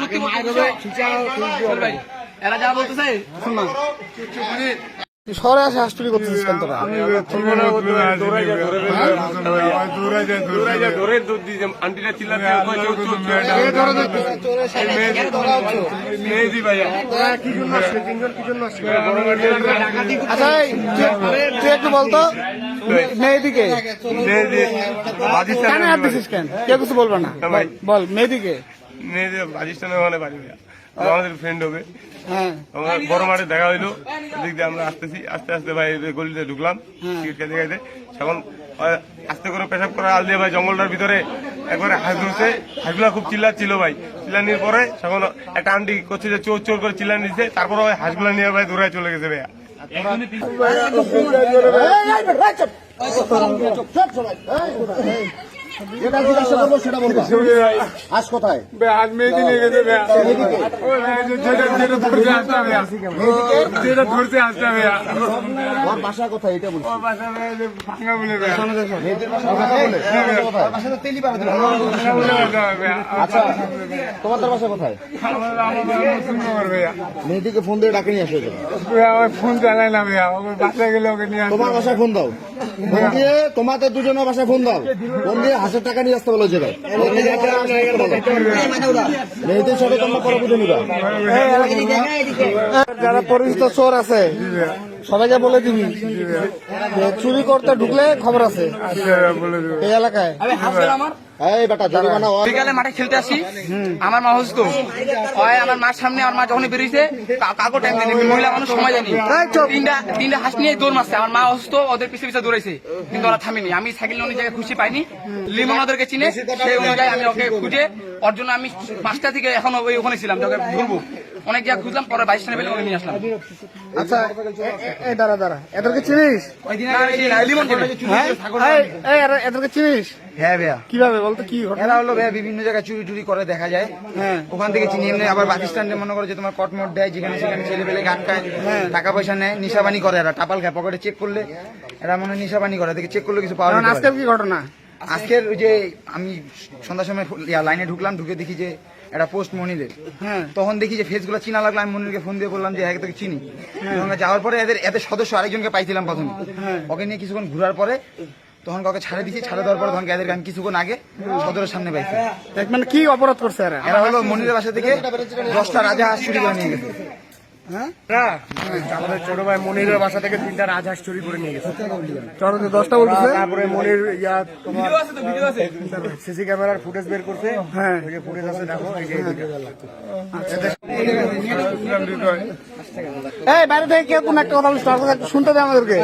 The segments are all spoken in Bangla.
সত্যি বলতে ভাই এরা যা বলতেছে শহরে আসে করতেছিস কেন তোরা? আচ্ছা তুই একটু বলতো মেয়েদিকে। কেন হাত দিছিস কেন? কেউ কিছু বলবে না। বল মেয়েদিকে। ওখানে বাড়ি ভাইয়া আমাদের ফ্রেন্ড হবে হ্যাঁ আমরা বড় মাঠে দেখা হইল দিয়ে আমরা আসতেছি আস্তে আস্তে ভাই গলিতে ঢুকলাম আস্তে করে পেশাব করা আল দিয়ে ভাই জঙ্গলটার ভিতরে একবারে হাঁস ধরছে হাঁসগুলা খুব চিল্লাচ্ছিল ভাই চিল্লানির পরে তখন একটা আন্টি করছে যে চোর চোর করে চিল্লানি দিচ্ছে তারপরে ভাই হাঁসগুলা নিয়ে ভাই দৌড়ায় চলে গেছে ভাইয়া যেটা জিজ্ঞাসা করব সেটা বলব। আজ কোথায়? নিয়ে যেটা যেটা আসতে ভাঙা বলে ভাইয়া মেয়েদের বাসা কোথায় আচ্ছা তোমার তার বাসা কোথায়? মেয়েটিকে ফোন দিয়ে ডাকে নিয়ে আসো। ফোন চালায় না ভাইয়া। ওকে বাসায় গেলে ওকে নিয়ে তোমার বাসায় ফোন দাও। ফোন দিয়ে তোমাদের দুজনের বাসায় ফোন দাও। ফোন দিয়ে হাজার টাকা নিয়ে আসতে বলো যেটা মেয়েদের সাথে তোমরা পরে বুঝে নিবা যারা পরিচিত চোর আছে সবাইকে বলে দিবি। চুরি করতে ঢুকলে খবর আছে। এই এলাকায়। এই বেটা জরিমানা বিকালে মাঠে খেলতে আসি। আমার মা হয় আমার মার সামনে আমার মা যখন বেরিয়েছে কাকু টাইম দেয়নি মহিলা মানুষ সময় দেয়নি তিনটা তিনটা হাঁস নিয়ে দৌড় মারছে। আমার মা অসুস্থ ওদের পিছিয়ে পিছিয়ে দৌড়াইছে। কিন্তু ওরা থামেনি। আমি সাইকেল অনেক জায়গায় খুশি পাইনি। লিমন ওদেরকে চিনে। সেই অনুযায়ী আমি ওকে খুঁজে। ওর জন্য আমি পাঁচটা থেকে এখন ওই ওখানে ছিলাম ওকে ধরবো অনেক জায়গা খুঁজলাম পরে বাইশ পেলে নিয়ে আসলাম। আচ্ছা এই দাঁড়া দাঁড়া এদেরকে চিনিস? হ্যাঁ এই, এই, এদেরকে চিনিস? হ্যাঁ ভাইয়া। কীভাবে বলতো কি এরা হলো ভাইয়া বিভিন্ন জায়গায় চুরি টুরি করে দেখা যায়। হ্যাঁ। ওখান থেকে চিনি এমনি আবার বাস স্ট্যান্ডে মনে করে যে তোমার কটমট দেয় যেখানে সেখানে ছেলে পেলে গান খায় টাকা পয়সা নেয় নিশাবানি করে এরা টাপাল খায় পকেটে চেক করলে এরা মনে হয় নিশাবানি করে দেখে চেক করলে কিছু পাওয়া আজকের কি ঘটনা? আজকের ওই যে আমি সন্ধ্যার সময় লাইনে ঢুকলাম ঢুকে দেখি যে একটা পোস্ট মনিরের হ্যাঁ। তখন দেখি যে ফেসগুলো চিনা লাগল আমি মনিরকে ফোন দিয়ে বললাম যে হ্যাঁ তোকে চিনি? এবং যাওয়ার পরে এদের এদের সদস্য আরেকজনকে পাইছিলাম প্রথমে। ওকে নিয়ে কিছুক্ষণ ঘুরার পরে তখন কাউকে ছাড়ে দিচ্ছি ছাড়ে দেওয়ার পরে তখন এদেরকে গান কিছুক্ষণ আগে সদরের সামনে পাইছি। মানে কি অপরাধ করছে এরা? হলো মনিরের বাসা থেকে দশটা রাজা হাঁস চুরি করে নিয়ে গেছে। আমাদের ছোট ভাই মনিরের বাসা থেকে তিনটা রাজহাঁস চুরি করে নিয়ে গেছে। দশটা তারপরে মনির ইয়া তোমার সিসি ক্যামেরার ফুটেজ বের করছে। হ্যাঁ। ফুটেজ আছে দেখো এই যে এই দুইটা। এই বাইরে থেকে কেউ কোন একটা কথা শুনতে দে আমাদেরকে।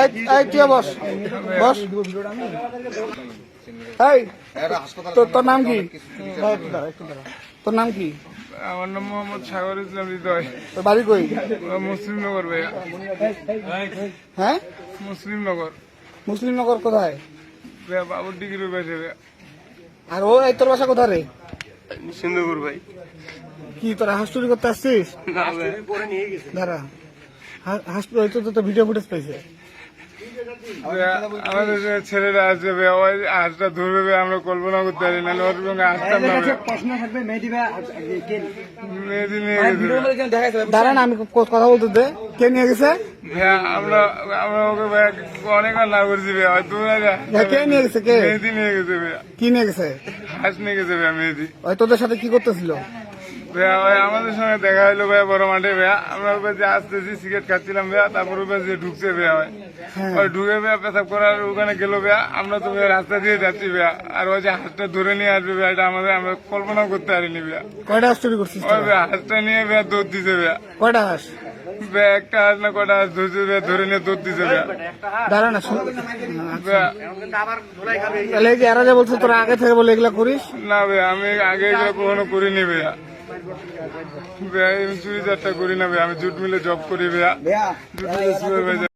এই এই তুই বস। বস। এই তোর তোর নাম কি। তোর নাম কি? আমার নাম মোহাম্মদ সাগর ইসলাম হৃদয়। বাড়ি কই? মুসলিম নগর ভাইয়া। হ্যাঁ? মুসলিম নগর। মুসলিমনগর কোথায়? ভাইয়া বাবুর ডিগ্রির ভাইয়া। আর ও এই তোর বাসা কোথায় রে সিন্ধুপুর ভাই। কি তোরা হাঁস করতে আসছিস? না ভাইয়া। দাঁড়া। হা- হাঁস চুরি হয়তো তো ভিডিও ফুটেজ পাইছে। আমাদের ছেলেরা ওই হাঁসটা ধরবে আমরা কল্পনা করতে পারি না ওর সঙ্গে আসতাম না ভাইয়া। মেহেদি নিয়ে? গেছে ভাইয়া। আমি কথা বলতে দে। কে নিয়ে গেছে? ভাইয়া আমরা আমরা ওকে ভাইয়া অনেক না করছি ভাইয়া হয়তো কে নিয়ে গেছে কে? মেহেদি নিয়ে গেছে কি নিয়ে গেছে? হাঁস নিয়ে গেছে ভাইয়া মেহেদি। ওই তোদের সাথে কি করতেছিল? ভাইয়া ভাই আমাদের সঙ্গে দেখা হলো ভাইয়া বড় মাঠে ভাইয়া। আমরা ওই যে আসতেছি সিগারেট খাচ্ছিলাম ভাইয়া তারপর যে ঢুকছে ভাইয়া ভাই। ওই ঢুকে ভাইয়া পেশাব করার ওখানে গেল ভাইয়া। আমরা তো ভাইয়া রাস্তা দিয়ে যাচ্ছি ভাইয়া। আর ওই যে হাঁসটা ধরে নিয়ে আসবে ভাইয়া এটা আমাদের আমরা কল্পনা করতে পারিনি ভাইয়া। কয়টা হাঁস চুরি করছিস ওই? ভাইয়া হাঁসটা নিয়ে ভাইয়া দৌড় দিছে ভাইয়া। কয়টা হাঁস? ভাইয়া একটা হাঁস না কটা হাঁস ধরছে ভাইয়া ধরে নিয়ে দৌড় দিছে ভাইয়া। দাঁড়া না শুন। তাহলে যে এরা যে বলছে তোরা আগে থেকে বলে এগুলা করিস? না ভাইয়া আমি আগে এগুলো কখনো করিনি ভাইয়া। ভাইয়া আমি চুরি চারটা করি না ভাইয়া আমি জুট মিলে জব করি ভাইয়া। জুট মিলে supervisor